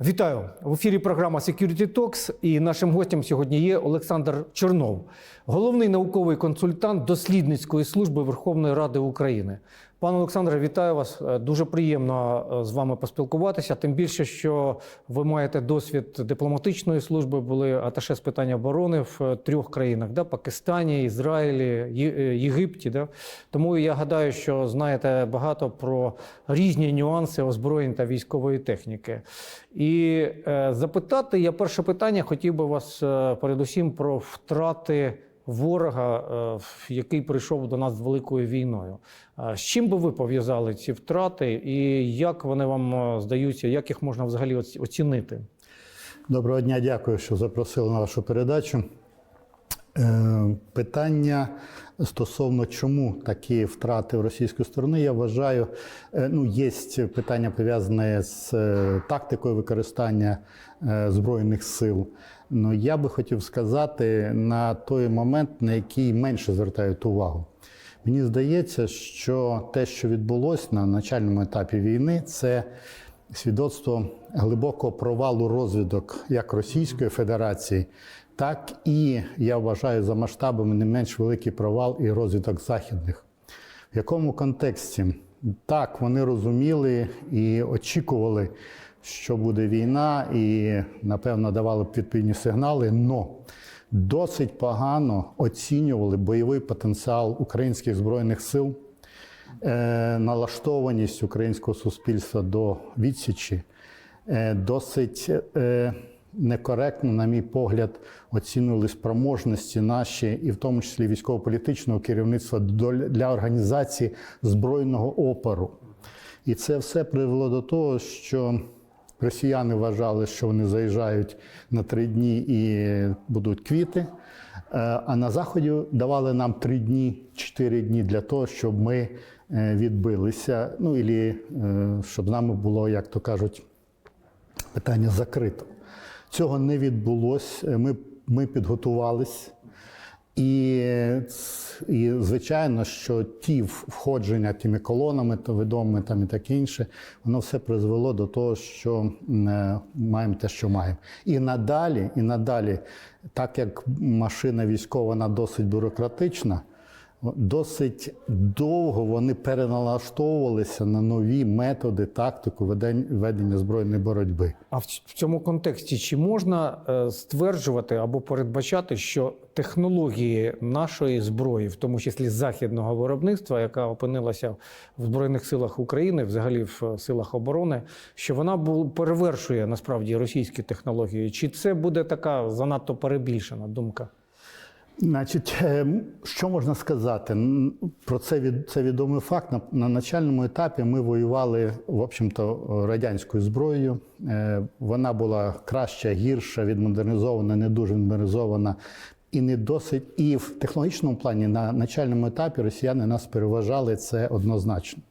Вітаю в ефірі. Програма Security Talks і нашим гостем сьогодні є Олександр Чернов, головний науковий консультант дослідницької служби Верховної Ради України. Пане Олександре, вітаю вас. Е, Дуже приємно е, з вами поспілкуватися. Тим більше, що ви маєте досвід дипломатичної служби, були аташе з питань оборони в е, трьох країнах: да? Пакистані, Ізраїлі, Єгипті. Да? Тому я гадаю, що знаєте багато про різні нюанси озброєнь та військової техніки. І запитати я перше питання хотів би вас передусім про втрати ворога, е, який прийшов до нас з великою війною. Е, З чим би ви пов'язали ці втрати, і як вони вам е, здаються, як їх можна взагалі оці- оцінити? Доброго дня, дякую, що запросили на вашу передачу. Е, Питання стосовно чому такі втрати в російської сторони, я вважаю, е, ну, є питання пов'язане з е, тактикою використання Збройних сил. Ну, я би хотів сказати на той момент, на який менше звертають увагу. Мені здається, що те, що відбулося на начальному етапі війни, це свідоцтво глибокого провалу розвідок як Російської Федерації, так і я вважаю за масштабами не менш великий провал і розвідок західних. В якому контексті? Так, вони розуміли і очікували, що буде війна, і напевно давали б відповідні сигнали. но досить погано оцінювали бойовий потенціал українських збройних сил, е, налаштованість українського суспільства до відсічі, е, досить е, некоректно, на мій погляд, оцінювали спроможності наші, і в тому числі військово-політичного керівництва для організації збройного опору. І це все привело до того, що росіяни вважали, що вони заїжджають на три дні і будуть квіти. Е, А на заході давали нам три дні, чотири дні для того, щоб ми е, відбилися. Ну і щоб з нами було, як то кажуть, питання закрито. Цього не відбулося. Ми, ми підготувались. І, і звичайно, що ті входження тими колонами, то відомими там і таке інше, воно все призвело до того, що е, маємо те, що маємо. І надалі, і надалі, так як машина військова вона досить бюрократична, досить довго вони переналаштовувалися на нові методи, тактику ведення збройної боротьби. А в цьому контексті чи можна е, стверджувати або передбачати, що технології нашої зброї, в тому числі західного виробництва, яка опинилася в збройних силах України, взагалі в е, силах оборони, що вона перевершує насправді російські технології? Чи це буде така занадто перебільшена думка? Значить, е, що можна сказати? Про це від це відомий факт. На, на начальному етапі ми воювали, в общем-то, радянською зброєю. Е, Вона була краща, гірша, відмодернізована, не дуже відмодернізована. І не досить. І в технологічному плані на начальному етапі росіяни нас переважали це однозначно.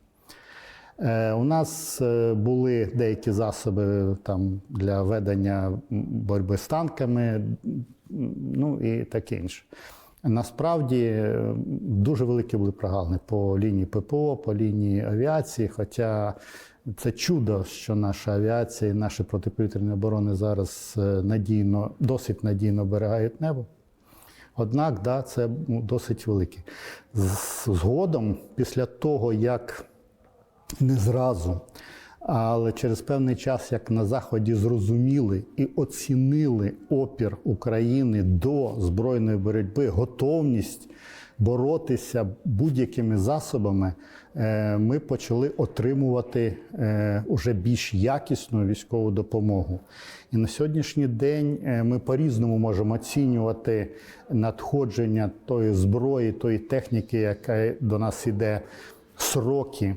Е, У нас е, були деякі засоби там, для ведення боротьби з танками, ну і таке інше. Насправді е, дуже великі були прогалини по лінії ППО, по лінії авіації. Хоча це чудо, що наша авіація і наші протиповітряні оборони зараз надійно, досить надійно оберігають небо. Однак, да, це досить велике. Згодом, після того, як не зразу, але через певний час, як на Заході зрозуміли і оцінили опір України до збройної боротьби, готовність боротися будь-якими засобами, е, ми почали отримувати е, уже більш якісну військову допомогу. І на сьогоднішній день е, ми по-різному можемо оцінювати надходження тої зброї, тої техніки, яка до нас іде сроки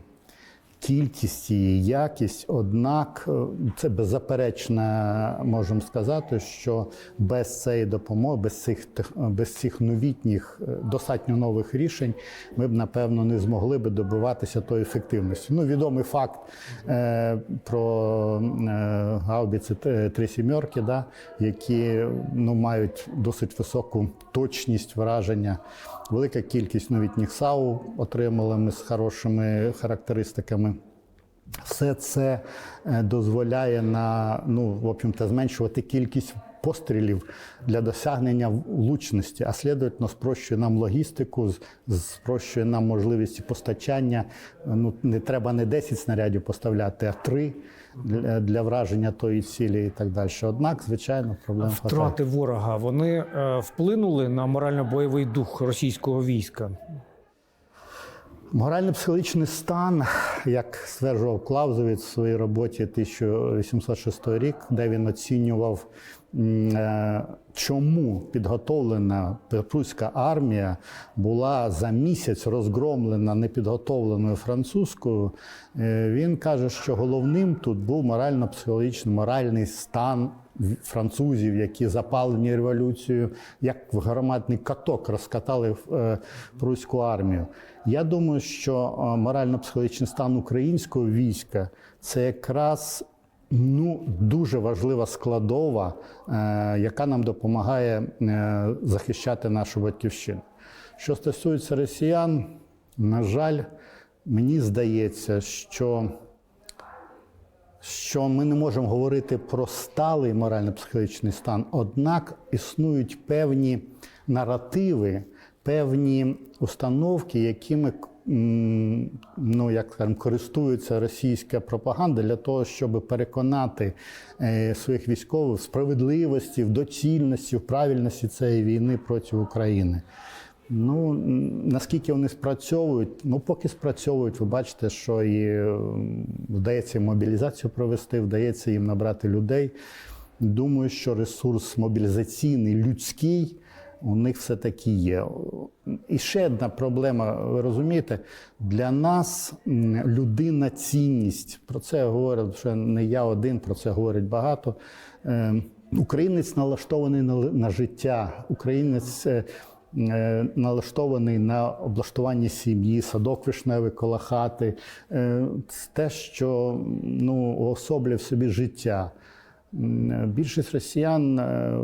кількість і якість, однак е, це беззаперечно можемо сказати, що без цієї допомоги, без цих без цих новітніх, е, достатньо нових рішень, ми б напевно не змогли би добиватися тої ефективності. Ну, відомий факт е, про е, гаубіці три сімерки, да, які ну, мають досить високу точність враження. Велика кількість новітніх САУ отримали ми з хорошими характеристиками. Все це е, дозволяє на ну, в общем-то, зменшувати кількість пострілів для досягнення влучності, а слідовно спрощує нам логістику, спрощує нам можливості постачання. Ну, не треба не 10 снарядів поставляти, а 3 для, для враження тої цілі і так далі. Однак, звичайно, проблем. Втрати ворога вони е, вплинули на морально-бойовий дух російського війська. Морально-психологічний стан, як стверджував Клаузевіць в своїй роботі 1806 рік, де він оцінював, е, чому підготовлена пруська армія була за місяць розгромлена непідготовленою французькою. Е, Він каже, що головним тут був морально-психологічний моральний стан французів, які запалені революцією, як в громадний каток розкатали е, пруську армію. Я думаю, що е, морально-психологічний стан українського війська це якраз ну, дуже важлива складова, е, яка нам допомагає е, захищати нашу батьківщину. Що стосується росіян, на жаль, мені здається, що що ми не можемо говорити про сталий морально-психологічний стан, однак існують певні наративи, певні установки, якими ну, як скажемо, користується російська пропаганда для того, щоб переконати е, своїх військових в справедливості, в доцільності, в правильності цієї війни проти України. Ну, наскільки вони спрацьовують? Ну, поки спрацьовують, ви бачите, що і е, вдається мобілізацію провести, вдається їм набрати людей. Думаю, що ресурс мобілізаційний, людський у них все-таки є. І ще одна проблема, ви розумієте, для нас людина цінність. Про це говорять що не я один, про це говорять багато. Е, Українець налаштований на, на життя, українець. Е, е, Налаштований на облаштування сім'ї, садок вишневий коло хати, Е, те, що ну, уособлює в собі життя. Більшість росіян, е,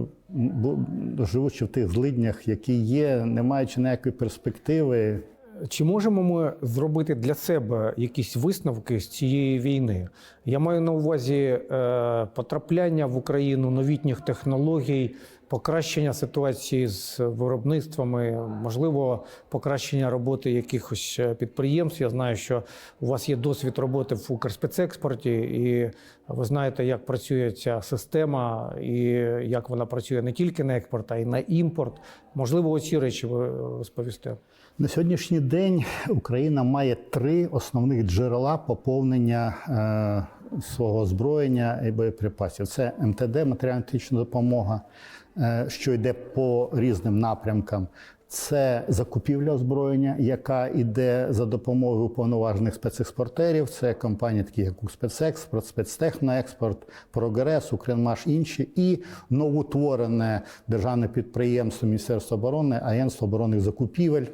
живучи в тих злиднях, які є, не маючи ніякої перспективи, Чи можемо ми зробити для себе якісь висновки з цієї війни? Я маю на увазі е, потрапляння в Україну новітніх технологій, покращення ситуації з виробництвами, можливо, покращення роботи якихось е, підприємств. Я знаю, що у вас є досвід роботи в Укрспецекспорті, і ви знаєте, як працює ця система, і як вона працює не тільки на експорт, а й на імпорт. Можливо, оці речі ви розповісте. На сьогоднішній день Україна має три основних джерела поповнення е, свого озброєння і боєприпасів. Це МТД, матеріально-технічна допомога, е, що йде по різним напрямкам. Це закупівля озброєння, яка йде за допомогою уповноважених спецекспортерів. Це компанії, такі як Укрспецекспорт, Спецтехноекспорт, Прогрес, Укренмаш, інші, і новоутворене державне підприємство Міністерства оборони, Агентство оборонних закупівель,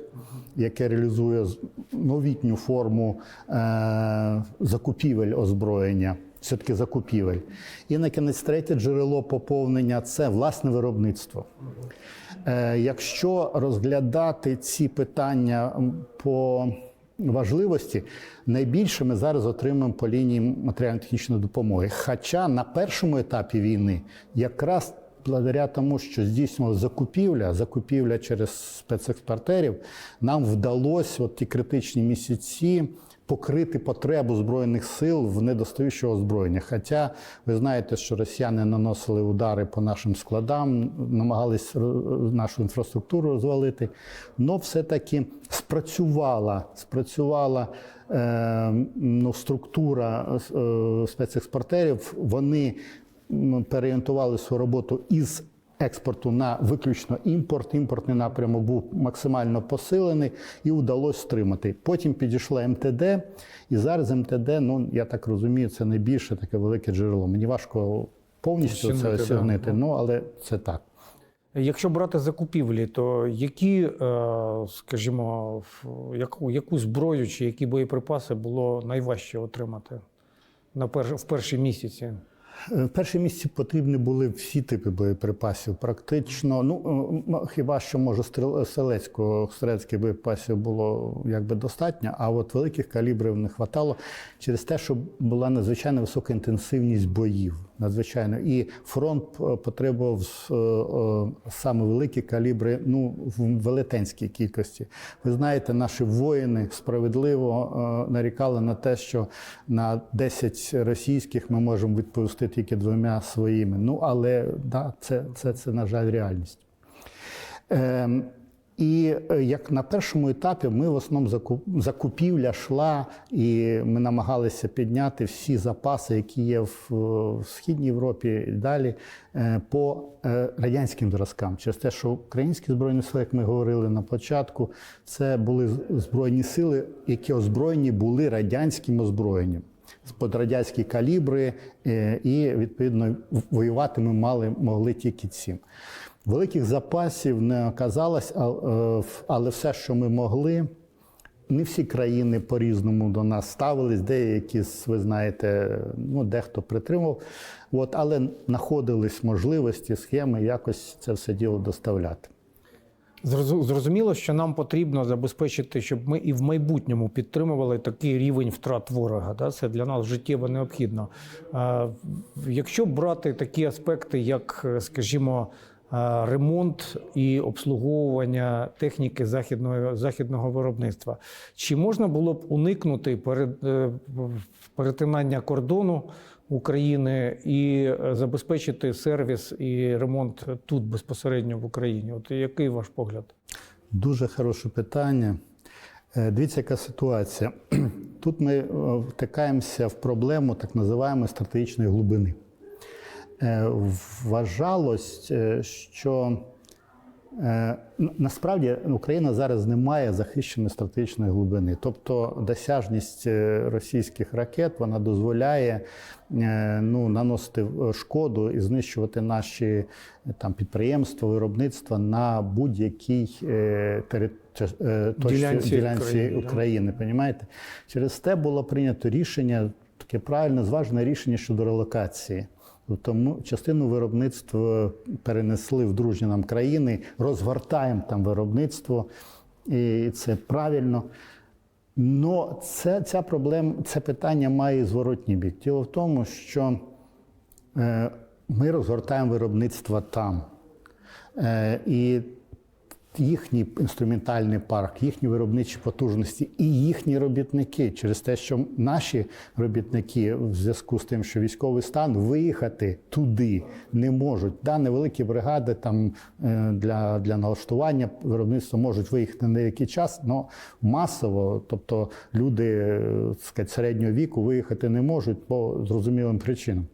яке реалізує новітню форму е- закупівель озброєння. Все-таки закупівель. І на кінець третє джерело поповнення це власне виробництво. Е, Якщо розглядати ці питання по важливості, найбільше ми зараз отримуємо по лінії матеріально-технічної допомоги. Хоча на першому етапі війни якраз благодаря тому, що здійснювалася закупівля, закупівля через спецекспортерів, нам вдалося от ті критичні місяці покрити потребу збройних сил в недостаючого озброєння. Хоча ви знаєте, що росіяни наносили удари по нашим складам, намагались нашу інфраструктуру розвалити, але все-таки спрацювала, спрацювала е, ну, структура е, спецекспортерів. Вони переорієнтували свою роботу із експорту на виключно імпорт. Імпортний напрямок був максимально посилений і вдалося стримати. Потім підійшла МТД, і зараз МТД, ну я так розумію, це найбільше таке велике джерело. Мені важко повністю це Оцінити, да. ну але це так. Якщо брати закупівлі, то які, е, скажімо, яку, яку зброю чи які боєприпаси було найважче отримати на перш, в перші місяці? Е, В перші місці потрібні були всі типи боєприпасів. Практично, ну е, хіба що може стріл- селецького стрілецьких боєприпасів було якби достатньо, а от великих калібрів не хватало через те, що була надзвичайно висока інтенсивність боїв. Надзвичайно, і фронт е, потребував е, е, саме великі калібри, ну в велетенській кількості. Ви знаєте, наші воїни справедливо нарікали на те, що на 10 російських ми можемо відповісти тільки двома своїми. Ну але да, це, це, це на жаль, реальність. Ем, І е, як на першому етапі ми в основному закуп- закупівля йшла, і ми намагалися підняти всі запаси, які є в, е, в Східній Європі і далі, е, по радянським зразкам. Через те, що українські збройні сили, як ми говорили на початку, це були збройні сили, які озброєні були радянським озброєнням. Під радянські калібри, і відповідно воювати ми мали могли тільки цим. Великих запасів не оказалось, е, але все, що ми могли, не всі країни по-різному до нас ставились, деякі, ви знаєте, ну, дехто притримав. От, але знаходились можливості, схеми якось це все діло доставляти. Зрозуміло, що нам потрібно забезпечити, щоб ми і в майбутньому підтримували такий рівень втрат ворога. Да? Це для нас життєво необхідно. Якщо брати такі аспекти, як, е, скажімо, ремонт і обслуговування техніки західного, західного виробництва, чи можна було б уникнути е, перетинання кордону України і е, забезпечити сервіс і ремонт тут безпосередньо в Україні? От який ваш погляд? Дуже хороше питання. Е, Дивіться, яка ситуація. Тут ми е, втикаємося в проблему так називаємо стратегічної глибини. Е, Вважалось, е, що е, насправді Україна зараз не має захищеної стратегічної глибини. Тобто досяжність російських ракет вона дозволяє ну, наносити шкоду і знищувати наші там, підприємства, виробництва на будь-якій тери- ча- е, точці Ділянці ділянці країни, да. України. Понімаєте? Через те було прийнято рішення, таке правильне, зважене рішення щодо релокації. Тому частину виробництва перенесли в дружні нам країни, розгортаємо там виробництво, і це правильно. Но це, ця проблема, це питання має зворотній бік. Діло в тому, що е, ми розгортаємо виробництво там. Е, і їхній інструментальний парк, їхні виробничі потужності і їхні робітники через те, що наші робітники в зв'язку з тим, що військовий стан виїхати туди не можуть. Да, невеликі бригади там е, для, для налаштування виробництва можуть виїхати на деякий час, але масово, тобто люди е, сказати, середнього віку виїхати не можуть по зрозумілим причинам.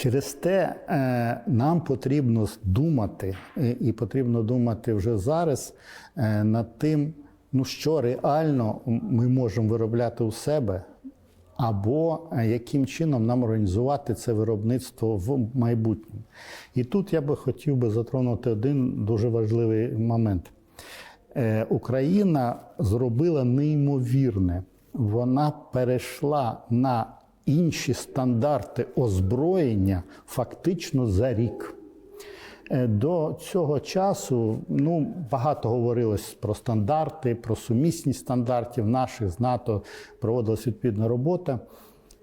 Через те е, нам потрібно думати, е, і потрібно думати вже зараз е, над тим, ну що реально ми можемо виробляти у себе, або яким чином нам організувати це виробництво в майбутньому. І тут я би хотів би затронути один дуже важливий момент. Україна зробила неймовірне. Вона перейшла на інші стандарти озброєння фактично за рік. Е, До цього часу ну, багато говорилось про стандарти, про сумісність стандартів наших з НАТО проводилась відповідна робота.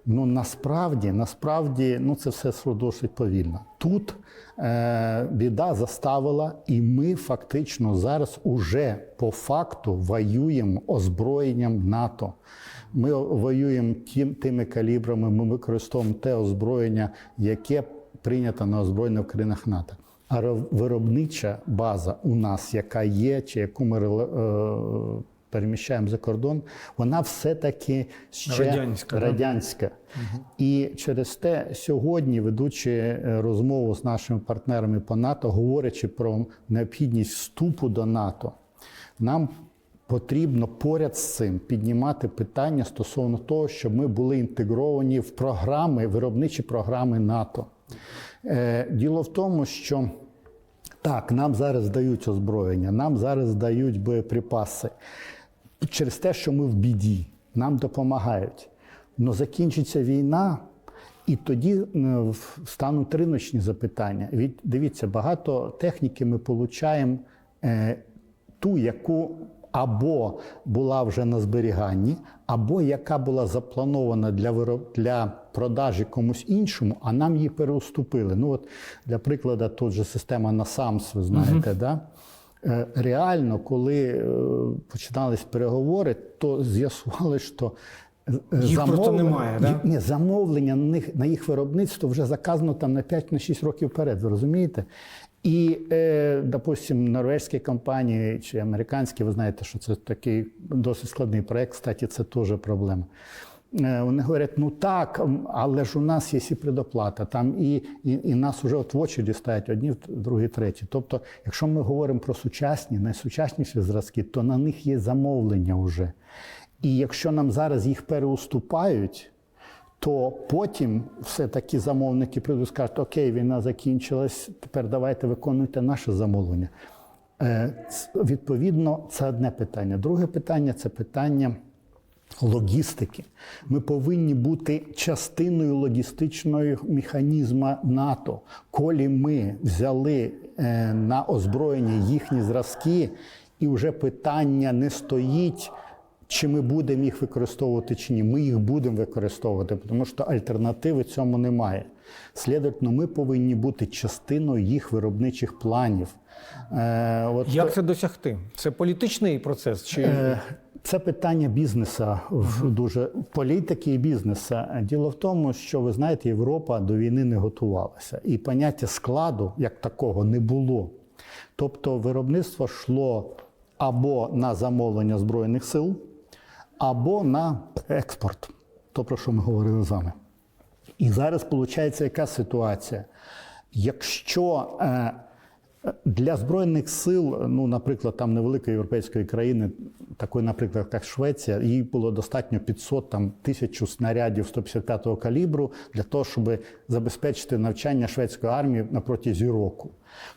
Ну насправді, насправді, ну це все досить повільно. Тут е, біда заставила, і ми фактично зараз уже по факту воюємо озброєнням НАТО. Ми воюємо тим, тими калібрами, ми використовуємо те озброєння, яке прийнято на озброєння в країнах НАТО. А виробнича база у нас, яка є, чи яку ми е, переміщаємо за кордон, вона все-таки ще Радянська, радянська. І через те сьогодні, ведучи е, розмову з нашими партнерами по НАТО, говорячи про необхідність вступу до НАТО, нам потрібно поряд з цим піднімати питання стосовно того, щоб ми були інтегровані в програми, виробничі програми НАТО. Е, Діло в тому, що так, нам зараз дають озброєння, нам зараз дають боєприпаси через те, що ми в біді, нам допомагають. Но закінчиться війна, І тоді е, стануть риночні запитання. Від дивіться, багато техніки ми получаємо е, ту, яку або була вже на зберіганні, або яка була запланована для вироб... для продажі комусь іншому, а нам її переуступили. Ну от для прикладу, тут же система NASAMS, ви знаєте, да? Е, Реально, коли е, починались переговори, то з'ясували, що е, Їх просто немає, да? Ні, замовлення на них на їх виробництво вже заказано там на 5-6 років вперед. Ви розумієте? І, е, допустим, норвезькі компанії чи американські, ви знаєте, що це такий досить складний проект. Кстати, це теж проблема. Е, Вони говорять, ну так, але ж у нас є і предоплата, там і, і, і нас вже от в очі стоять одні, другі, треті. Тобто, якщо ми говоримо про сучасні, найсучасніші зразки, то на них є замовлення вже. І якщо нам зараз їх переуступають, то потім все-таки замовники прийдуть і скажуть, окей, війна закінчилась, тепер давайте виконуйте наше замовлення. Е, Відповідно, це одне питання. Друге питання це питання логістики. Ми повинні бути частиною логістичного механізму НАТО. Коли ми взяли е, на озброєння їхні зразки, і вже питання не стоїть. Чи ми будемо їх використовувати чи ні? Ми їх будемо використовувати, тому що альтернативи цьому немає. Слідовно, ми повинні бути частиною їх виробничих планів. Е, от Як це досягти? Це політичний процес чи Е, Це питання бізнесу, в- дуже політики і бізнесу. Діло в тому, що ви знаєте, Європа до війни не готувалася, і поняття складу як такого не було. Тобто, виробництво йшло або на замовлення збройних сил, або на експорт. То про що ми говорили з вами. І зараз виходить яка ситуація? Якщо е, для Збройних сил, ну, наприклад, там невеликої європейської країни, такої, наприклад, як Швеція, їй було достатньо 500 там, тисячу снарядів 155-го калібру для того, щоб забезпечити навчання шведської армії на протязі року.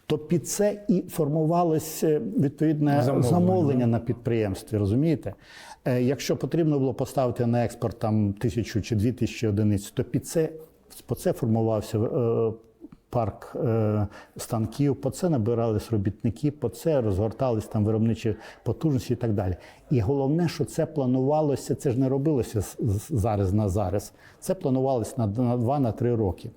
То під це і формувалося відповідне Замовлення, замовлення, на підприємстві, розумієте? Е, Якщо потрібно було поставити на експорт там тисячу чи дві тисячі одиниць, то під це, по це формувався е, парк е, станків, по це набирались робітники, по це розгортались там виробничі потужності і так далі. І головне, що це планувалося, це ж не робилося зараз на зараз. Це планувалося на, на 2-3 роки.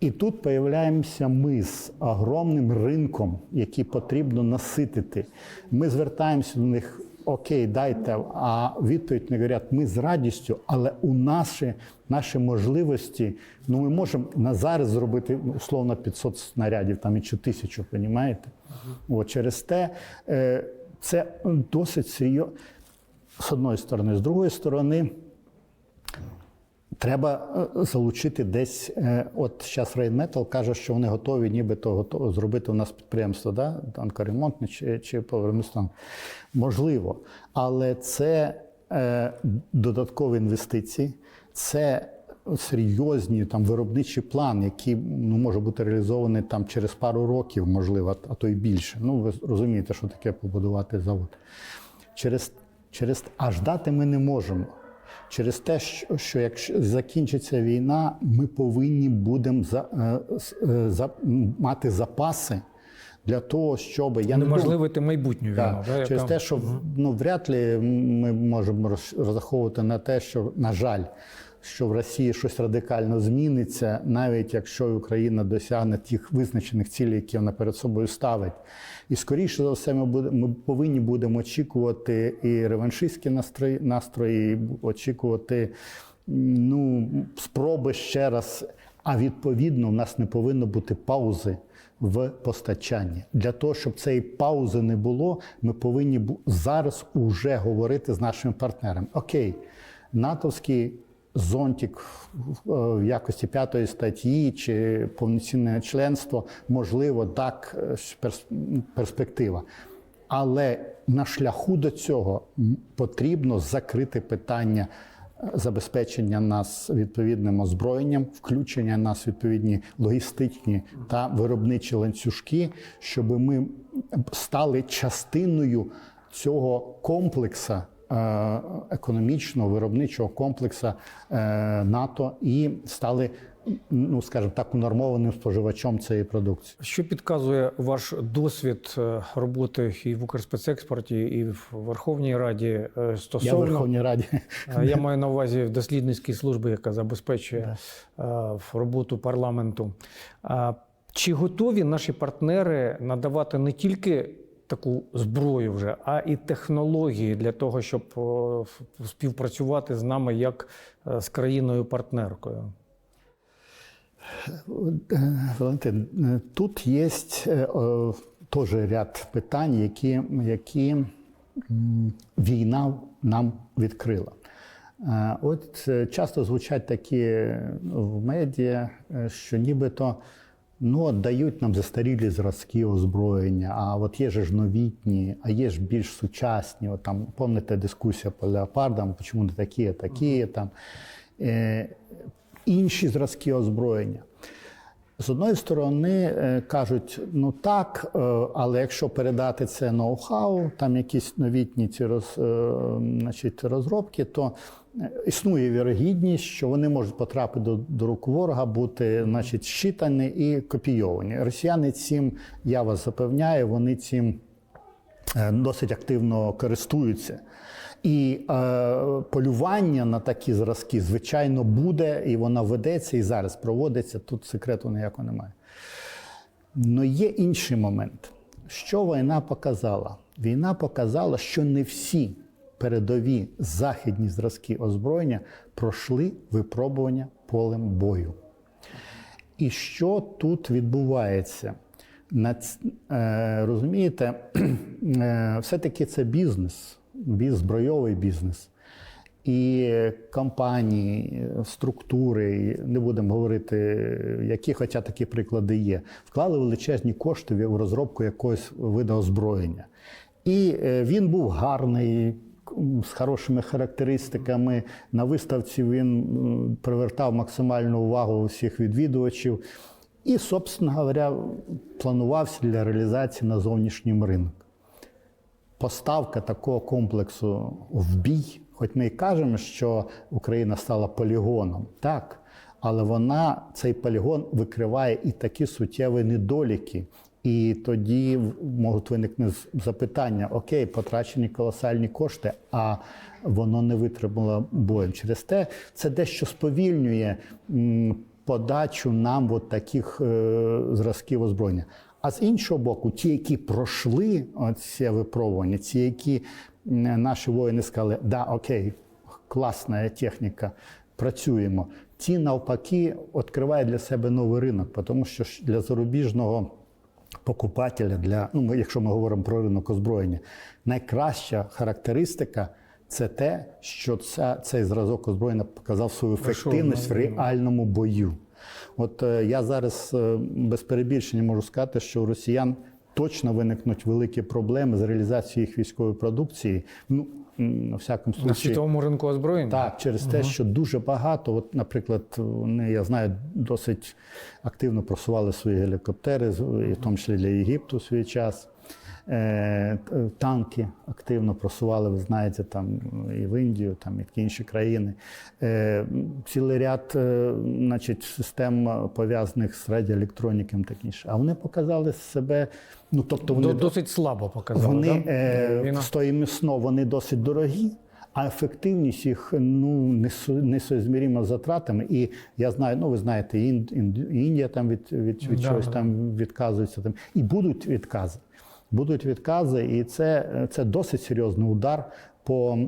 І тут появляємося ми з огромним ринком, який потрібно наситити. Ми звертаємося до них. Окей, дайте, а відповідь не говорять, ми з радістю, але у наші, наші можливості, ну ми можемо на зараз зробити ну, условно 500 снарядів там і чи тисячу, розумієте? От через те е, це досить серйозно з одної сторони, з другої сторони. Треба е, залучити десь. е, От зараз Рейнметал каже, що вони готові, нібито готові зробити у нас підприємство, да? танкоремонтне чи, чи повернуться. Можливо. Але це е, додаткові інвестиції, це серйозні там виробничі плани, які ну, може бути реалізовані там через пару років, можливо, а то й більше. Ну, ви розумієте, що таке побудувати завод. Через, через а ждати ми не можемо. Через те, що, що якщо закінчиться війна, ми повинні будемо за, е, е, за, мати запаси для того, щоб я не неможливити майбутню війну? да. да, через яка- те, що ну, вряд ли ми можемо роз- розраховувати на те, що, на жаль, що в Росії щось радикально зміниться, навіть якщо Україна досягне тих визначених цілей, які вона перед собою ставить. І скоріше за все, ми, будемо, ми повинні будемо очікувати і реваншистські настрої, настрої, очікувати ну, спроби ще раз. А відповідно, в нас не повинно бути паузи в постачанні. Для того, щоб цієї паузи не було, ми повинні зараз уже говорити з нашими партнерами. Окей, натовський зонтик в- е, якості п'ятої статті чи повноцінне членство, можливо, так е, перспектива. Але на шляху до цього потрібно закрити питання е, забезпечення нас відповідним озброєнням, включення нас відповідні логістичні та виробничі ланцюжки, щоб ми стали частиною цього комплексу е, економічного виробничого комплексу е, НАТО і стали, ну скажімо так, унормованим споживачом цієї продукції. Що підказує ваш досвід е, роботи і в Укрспецекспорті, і в Верховній Раді е, Я в стосовно Верховній Раді Я маю на увазі в дослідницькій службі, яка забезпечує е, роботу парламенту. Чи готові наші партнери надавати не тільки таку зброю вже, а і технології для того, щоб співпрацювати з нами як е, з країною-партнеркою? Е, Валентин, е, тут є теж ряд питань, які, які війна нам відкрила. От часто звучать такі в медіа, що нібито ну, от дають нам застарілі зразки озброєння, а от є ж новітні, а є ж більш сучасні. От там, пам'ятаєте дискусія по леопардам, чому не такі, а такі там. Е, інші зразки озброєння. З одної сторони е, кажуть, ну так, е, але якщо передати це ноу-хау, там якісь новітні ці роз, е, значить, розробки, то існує вірогідність, що вони можуть потрапити до, до рук ворога, бути значить, щитані і копійовані. Росіяни цим, я вас запевняю, вони цим досить активно користуються. І е, полювання на такі зразки, звичайно, буде, і вона ведеться і зараз проводиться. Тут секрету ніякого немає. Але є інший момент. Що війна показала? Війна показала, що не всі передові західні зразки озброєння пройшли випробування полем бою. І що тут відбувається? Е, розумієте, е, все-таки це бізнес, біз, збройовий бізнес. І компанії, структури, не будемо говорити, які, хоча такі приклади є, вклали величезні кошти в розробку якогось виду озброєння. І е, він був гарний, з хорошими характеристиками. На виставці він привертав максимальну увагу усіх відвідувачів. І, собственно говоря, планувався для реалізації на зовнішньому ринку поставка такого комплексу в бій, хоч ми і кажемо, що Україна стала полігоном, так, але вона цей полігон викриває і такі суттєві недоліки. І тоді можуть виникнути запитання: окей, потрачені колосальні кошти, а воно не витримало боєм. Через те це дещо сповільнює подачу нам от таких е, зразків озброєння. А з іншого боку, ті, які пройшли це випробування, ті, які наші воїни сказали, да, окей, класна техніка, працюємо. Ті навпаки відкривають для себе новий ринок, тому що для зарубіжного покупателя, для, ну, якщо ми говоримо про ринок озброєння, найкраща характеристика це те, що ця, цей зразок озброєння показав свою ефективність в реальному бою. От е, я зараз е, без перебільшення можу сказати, що у росіян точно виникнуть великі проблеми з реалізацією їх військової продукції. Ну, на всякому На світовому ринку озброєння? Так, через те, що дуже багато, от, наприклад, вони, я знаю, досить активно просували свої гелікоптери, і в тому числі для Єгипту в свій час. Е, т- танки активно просували, ви знаєте, там і в Індію, там і в інші країни. Е, цілий ряд е, значить, систем е, пов'язаних з радіоелектроніком таке інше. А вони показали себе, ну тобто вони Досить слабо показали. вони да? е, стоїмісно, вони досить дорогі, а ефективність їх ну несу- з затратами. І я знаю, ну ви знаєте, Ін- Індія там від, від, від Да, чогось да. там відказується там, і будуть відкази. Будуть відкази, і це, це досить серйозний удар по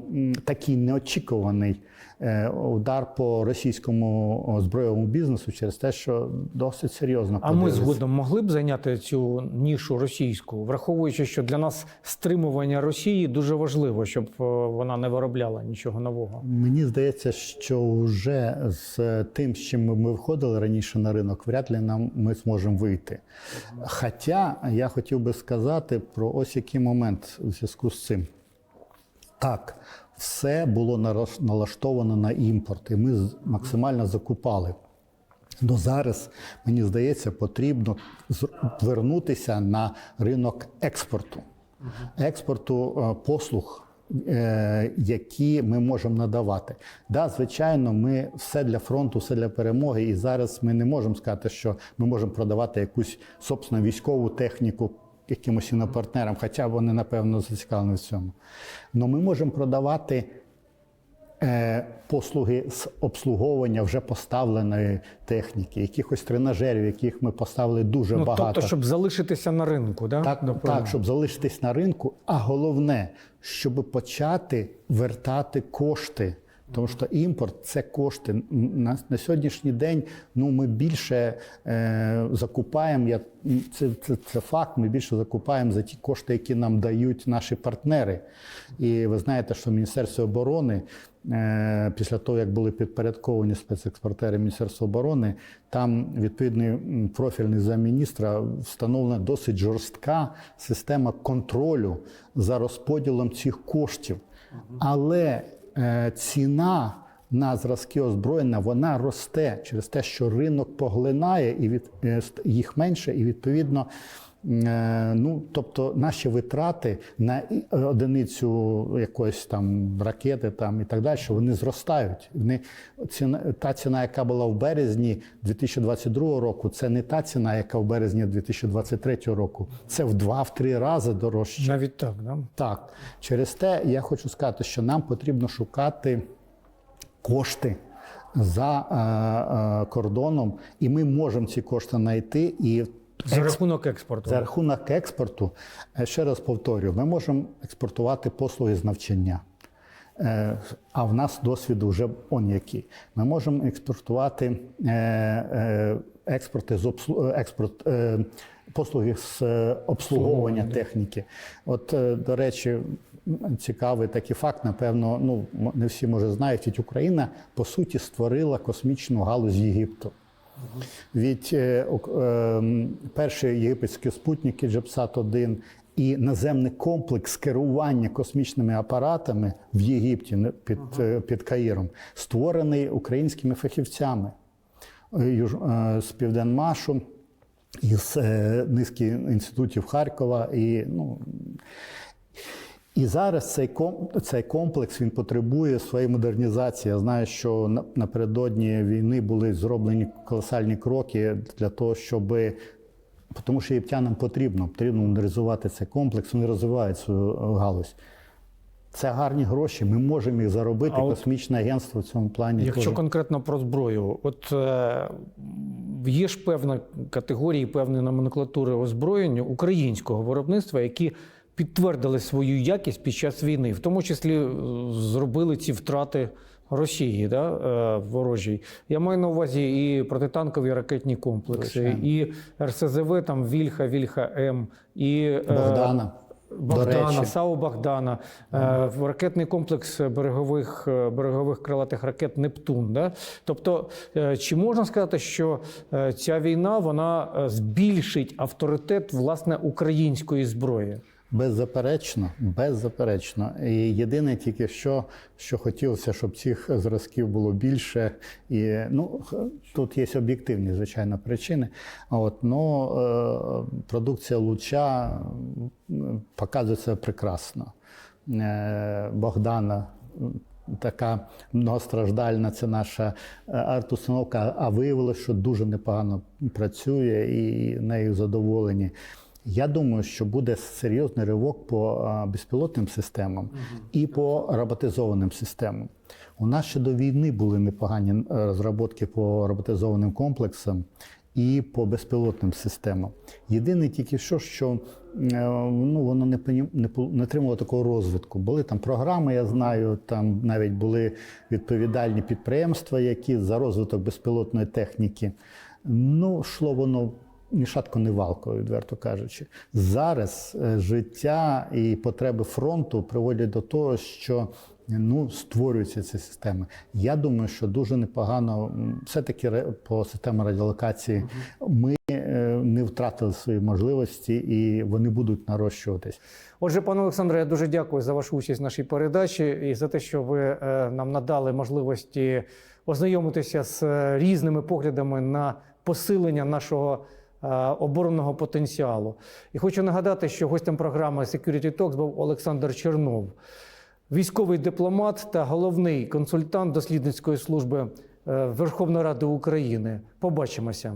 такий неочікуваний е, удар по російському збройовому бізнесу через те, що досить серйозно А ми згодом могли б зайняти цю нішу російську, враховуючи, що для нас стримування Росії дуже важливо, щоб е, вона не виробляла нічого нового. Мені здається, що вже з тим, з чим ми виходили раніше на ринок, вряд ли нам ми зможемо вийти. Хоча я хотів би сказати про ось який момент у зв'язку з цим. Так, все було налаштовано на імпорт, і ми максимально закупали. Но зараз, мені здається, потрібно з- вернутися на ринок експорту, експорту е, послуг е, які ми можемо надавати. Да, звичайно, ми все для фронту, все для перемоги. І зараз ми не можемо сказати, що ми можемо продавати якусь собственно військову техніку якимось інопартнерам, хоча вони, напевно, зацікавлені в цьому. Але ми можемо продавати е, послуги з обслуговування вже поставленої техніки, якихось тренажерів, яких ми поставили дуже Ну, багато. тобто, щоб залишитися на ринку, да? Так, напевно? так, щоб залишитись на ринку, а головне, щоб почати вертати кошти. Тому що імпорт це кошти. На, на сьогоднішній день ну, ми більше е, закупаємо, я, це, це, це факт, ми більше закупаємо за ті кошти, які нам дають наші партнери. І ви знаєте, що Міністерство оборони е, після того, як були підпорядковані спецекспортери Міністерства оборони, там відповідний профільний замміністра встановлена досить жорстка система контролю за розподілом цих коштів. Але ціна на зразки озброєння вона росте через те, що ринок поглинає і від е, їх менше, і відповідно. Е, Ну, тобто наші витрати на одиницю якоїсь там ракети там і так далі, вони зростають. Вони ціна, та ціна, яка була в березні 2022 року, це не та ціна, яка в березні 2023 року. Це в два-три рази дорожче. Навіть так, да? Так, через те я хочу сказати, що нам потрібно шукати кошти за е, е, кордоном, і ми можемо ці кошти знайти. І За екс- рахунок експорту. за рахунок експорту, е, ще раз повторюю, ми можемо експортувати послуги з навчання. Е, А в нас досвіду вже он який. Ми можемо експортувати е, експорти з обслу... експорт, послуги з обслуговування техніки. От, до речі, цікавий такий факт, напевно, ну не всі може знають, ведь Україна по суті створила космічну галузь Єгипту. Від е, ем, перші єгипетські спутники Джепсат-1 і наземний комплекс керування космічними апаратами в Єгипті під, е, під Каїром створений українськими фахівцями Е, з Південмашу, із низки інститутів Харкова. І, ну, і зараз цей цей комплекс він потребує своєї модернізації. Я знаю, що напередодні війни були зроблені колосальні кроки для того, щоб тому що єптянам потрібно, потрібно модернізувати цей комплекс, вони розвивають свою е, галузь. Це гарні гроші, ми можемо їх заробити. А от Космічне агентство в цьому плані. Якщо теж. конкретно про зброю, от е, є ж певна категорії, певні номенклатури озброєння українського виробництва, які підтвердили свою якість під час війни, в тому числі е, зробили ці втрати Росії, да, е, ворожій. Я маю на увазі і протитанкові ракетні комплекси, Звичайно. і РСЗВ, там Вільха, Вільха М, і е, Богдана. Богдана. САУ Богдана, в ракетний комплекс берегових, берегових крилатих ракет Нептун. Да? Тобто, чи можна сказати, що ця війна вона збільшить авторитет власне української зброї? Беззаперечно, беззаперечно. І єдине тільки що, що хотілося, щоб цих зразків було більше. І ну тут є об'єктивні, звичайно, причини. А От ну, продукція луча м, показує це прекрасно. Е, Богдана. Така многостраждальна це наша е, арт-установка, а виявилося, що дуже непогано працює і нею задоволені. Я думаю, що буде серйозний ривок по безпілотним системам і по роботизованим системам. У нас ще до війни були непогані розробки по роботизованим комплексам і по безпілотним системам. Єдине тільки що, що е, ну, воно не, не, не отримало такого розвитку. Були там програми, я знаю, там навіть були відповідальні підприємства, які за розвиток безпілотної техніки. Ну, йшло воно ні шатко, ні валко, відверто кажучи. Зараз е, життя і потреби фронту приводять до того, що ну, створюються ці системи. Я думаю, що дуже непогано, все-таки по системі радіолокації ми е, не втратили свої можливості і вони будуть нарощуватись. Отже, пане Олександре, я дуже дякую за вашу участь в нашій передачі і за те, що ви е, нам надали можливості ознайомитися з різними поглядами на посилення нашого оборонного потенціалу. І хочу нагадати, що гостем програми Security Talks був Олександр Чернов. військовий дипломат та головний консультант дослідницької служби е, Верховної Ради України. Побачимося.